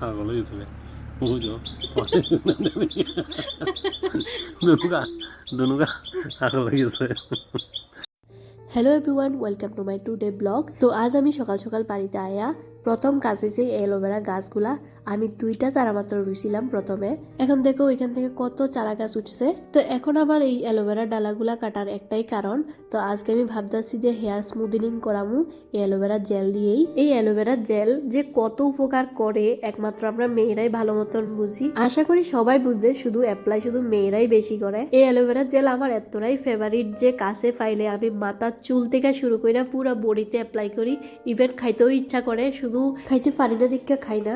পাগল হয়ে গেছে বুঝো দুনুকা দুনুকা পাগল হয়ে hello everyone welcome to my today blog তো আজ আমি সকাল সকাল বাড়িতে আয়া প্রথম কাজ হয়েছে অ্যালোভেরা গাছগুলা। আমি দুইটা চারা মাত্র রুইছিলাম প্রথমে। এখন দেখো ওইখান থেকে কত চারা গাছ উঠছে। তো এখন আবার এই অ্যালোভেরা ডালাগুলা কাটার একটাই কারণ। তো আজকে আমি ভাবতেছি যে হেয়ার স্মুদিনিং করামু এই অ্যালোভেরা জেল দিয়েই। এই অ্যালোভেরা জেল যে কত উপকার করে, একমাত্র আমরা মেয়েরাই ভালো মতন বুঝি। আশা করি সবাই বুঝে, শুধু অ্যাপ্লাই শুধু মেয়েরাই বেশি করে। এই অ্যালোভেরা জেল আমার এতটাই ফেভারিট যে কাছে ফাইলে আমি মাথার চুল থেকে শুরু করে পুরো বডিতে অ্যাপ্লাই করি। ইভেন খাইতেও ইচ্ছা করে, শুধু খাইতে পারি না দেখা খাই না।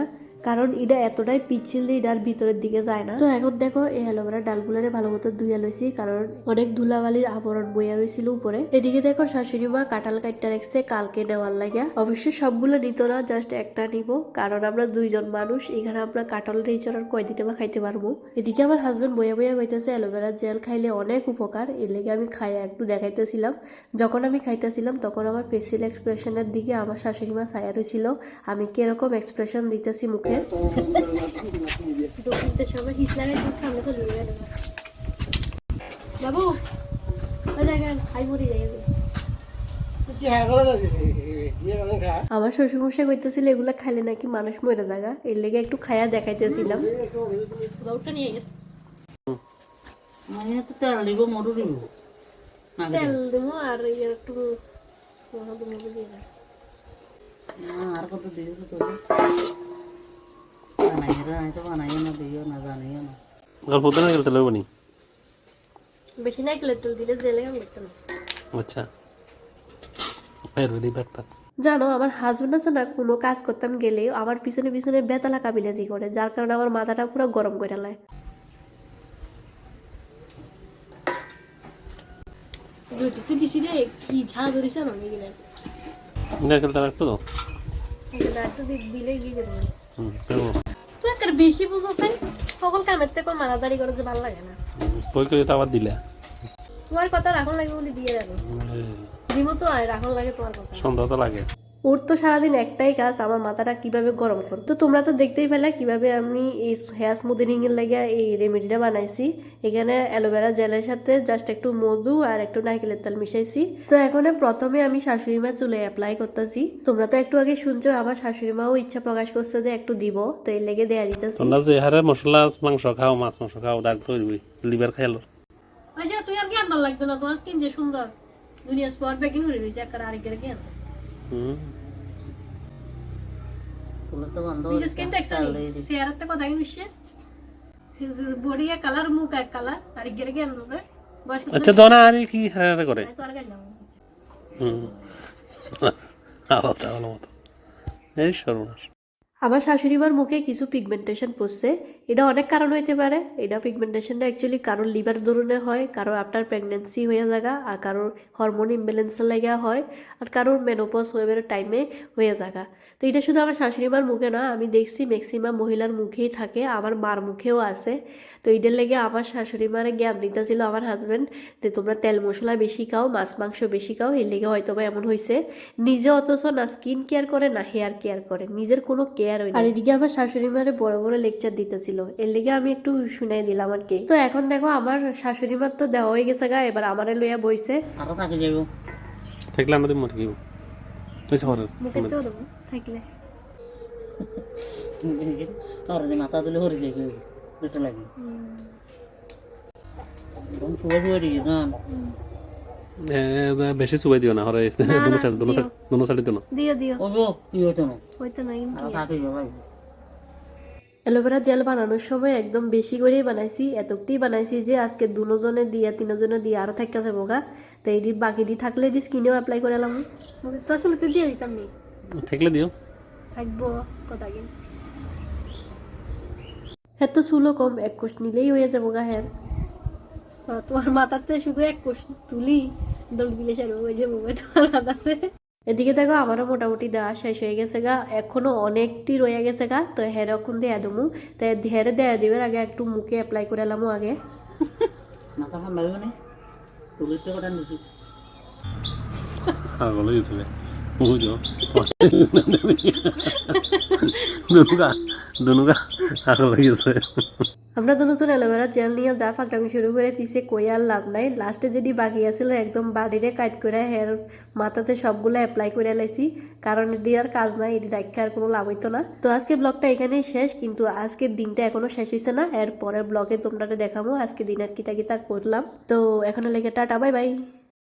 কারণ এটা এতটাই পিচ্ছিল দিয়ে এটার ভিতরের দিকে যায় না। তো এখন দেখো, এই অ্যালোভেরা ডালগুলারে ভালো মতো ধুয়ে লইছি, কারণ অনেক ধুলাবালির আবরণ বইয়া রয়েছিল উপরে। এদিকে দেখো, শাশুড়ি মা কাঁঠাল কাটটা রেখছে, কালকে নেওয়ার লাগে অবশ্যই সবগুলো নিত না জাস্ট একটা নিব, কারণ আমরা দুইজন মানুষ, এখানে আমরা কাঁঠাল রেচর আর কয়দিনে বা খাইতে পারব। এদিকে আমার হাজবেন্ড বইয়া বইয়া কইতেছে অ্যালোভেরা জেল খাইলে অনেক উপকার, এর লেগে আমি খাই একটু দেখাইতেছিলাম। যখন আমি খাইতেছিলাম, তখন আমার ফেসিয়াল এক্সপ্রেশনের দিকে আমার শাশুড়ি মা ছায়া রয়েছিল আমি কীরকম এক্সপ্রেশন দিতেছি মুখে দেবো বাবু মরি যাই আমার শ্বশুর মশাই কইতেছিল এগুলা খাইলে নাকি মানুষ মরে থাকা এর লেগে একটু খায়া দেখাইতেছিলাম। মানে তো তেল দিব মরু দিব। তেল দেবো। আর ইয়ে একটু আর কত গল্প তো না গেলতে লাগবো নি বেশি নাই গেলে তেল দিলে জেলে না আচ্ছা জানো আমার হাজবেন্ড আছে না কোনো কাজ করতাম গেলে আমার পিছনে পিছনে বেতালা কাবিলাজি করে যার কারণে আমার মাথাটা পুরো গরম করে লায় দিছি রে কি ঝাঁ ধরিস না আমি কিনা না গেলতে রাখতো তো দিলে গিয়ে হুম বেশি বুঝো তাই সকল কামের থেকে মারাদারি করে যে ভালো লাগে না। কই কই তো আবার দিলে। তোমার কথা রাখন লাগে বলে দিয়ে যাব দিব তো আর রাখন লাগে তোমার কথা। সন্ধ্যা তো লাগে। ওর তো সারাদিন একটাই কাজ আমার মাথাটা কীভাবে গরম করে তো তোমরা তো দেখতেই পেলে কীভাবে আমি এই হেয়ার স্মুথনিং এর লাগে এই রেমেডিটা বানাইছি। এখানে অ্যালোভেরা জেলের সাথে জাস্ট একটু মধু আর একটু নারকেলের তেল মিশাইছি। তো এখন প্রথমে আমি শাশুড়ি মা চুলে অ্যাপ্লাই করতেছি। তোমরা তো একটু আগে শুনছো আমার শাশুড়ি মাও ইচ্ছা প্রকাশ করছে যে একটু দিব তো এর লেগে দেয়া দিতেছি। তোমরা যে হারে মশলা মাংস খাও মাছ মাংস খাও ডাক ধরবি লিভার খাইলো। আচ্ছা তুই আর কি আনবার লাগবে না তোমার স্কিন যে সুন্দর। দুনিয়া স্পট প্যাকিং করে দিয়েছে একটা আরেকের কি হুম তো চেহারাতে কথা কি আচ্ছা করে হুম আলাদা এই সর্বনাশ আমার শাশুড়িমার মুখে কিছু পিগমেন্টেশন পড়ছে। এটা অনেক কারণ হইতে পারে। এটা পিগমেন্টেশনটা অ্যাকচুয়ালি কারোর লিভার ধরনে হয়, কারোর আপনার প্রেগনেন্সি হয়ে থাকা আর কারোর হরমোন ইমব্যালেন্সের লাগা হয়, আর কারোর মেনোপজ হয়ে টাইমে হয়ে থাকা তো এটা শুধু আমার শাশুড়িমার মুখে না, আমি দেখছি ম্যাক্সিমাম মহিলার মুখেই থাকে, আমার মার মুখেও আছে। তো এটার লেগে আমার শাশুড়ি মারে জ্ঞান দিতেছিল আমার হাজব্যান্ড যে, তোমরা তেল মশলা বেশি খাও, মাছ মাংস বেশি খাও, এর লেগে হয়তো বা এমন হয়েছে নিজে অথচ না স্কিন কেয়ার করে, না হেয়ার কেয়ার করে। নিজের কোনো কেয়ার হয় না। আর এদিকে আমার শাশুড়ি মারে বড় বড় লেকচার দিতেছিল। এর লেগে আমি একটু শুনাই দিলাম আর কি। তো এখন দেখো আমার শাশুড়ি মার তো দেওয়া হয়ে গেছে গা এবার আমারে লইয়া বইছে। আরও থাকি যাইব? থাকলে আমাদের মরে শহরের মুখে তো দেবো থাকলে। তোর যে মাথা তুলে হরে যাই দুটো লাগে। শুয়ে শুয়ে দিই না? বেশি চুবাই দিও না হরে দুনো সাইড দুনো সাইড দুনো সাইড দিও না দিও দিও। ও গো কি হইতো না? হয়তো না আরও থাকি অ্যালোভেরা জেল বানানোর সময় একদম বেশি করেই বানাইছি এতটাই বানাইছি যে আজকে দুজনে দিয়ে তিনজনে দিয়ে আরও থাকতেছে বোকা তো এটি বাকিটি থাকলে এটি স্কিনেও অ্যাপ্লাই করে এলাম। তো আসলে তো দিয়ে দিতাম নি। থাকলে দিও। থাকব কথা কি? এত চুলো কম এক কোষ নিলেই হয়ে যাব গা হ্যাঁ। তোমার মাথাতে শুধু এক কোষ তুলি। দৌড় দিলে সারবো ওই যে মুখে মাথাতে এদিকে দেখো আমারও মোটামুটি দেওয়া শেষ হয়ে গেছে গা। এখনও অনেকটি রয়ে গেছে গা তো হেরে এখন দেয়া দেবো। তো হেরে দেয়া দিবার আগে একটু মুখে অ্যাপ্লাই করে এলামও আগে। দুনুকা দুনুকা আগল লাগিয়েছে আমরা তো নতুন অ্যালোভেরা জেল নিয়ে যা ফাঁকামি শুরু করে দিছে কই আর লাভ নাই। লাস্টে যেটি বাকি আছিল, একদম বাড়িরে কাজ করে হেয়ার মাথাতে সবগুলো অ্যাপ্লাই করে লাইছি কারণ এটি আর কাজ নাই, এটি রাখতে আর কোনো লাভ হইতো না। তো আজকে ব্লগটা এখানেই শেষ, কিন্তু আজকের দিনটা এখনও শেষ হয়েছে না। এর পরের ব্লগে তোমরা দেখাবো আজকে দিনের কিতা কিতা করলাম। তো এখন লেগে টাটা, বাই বাই।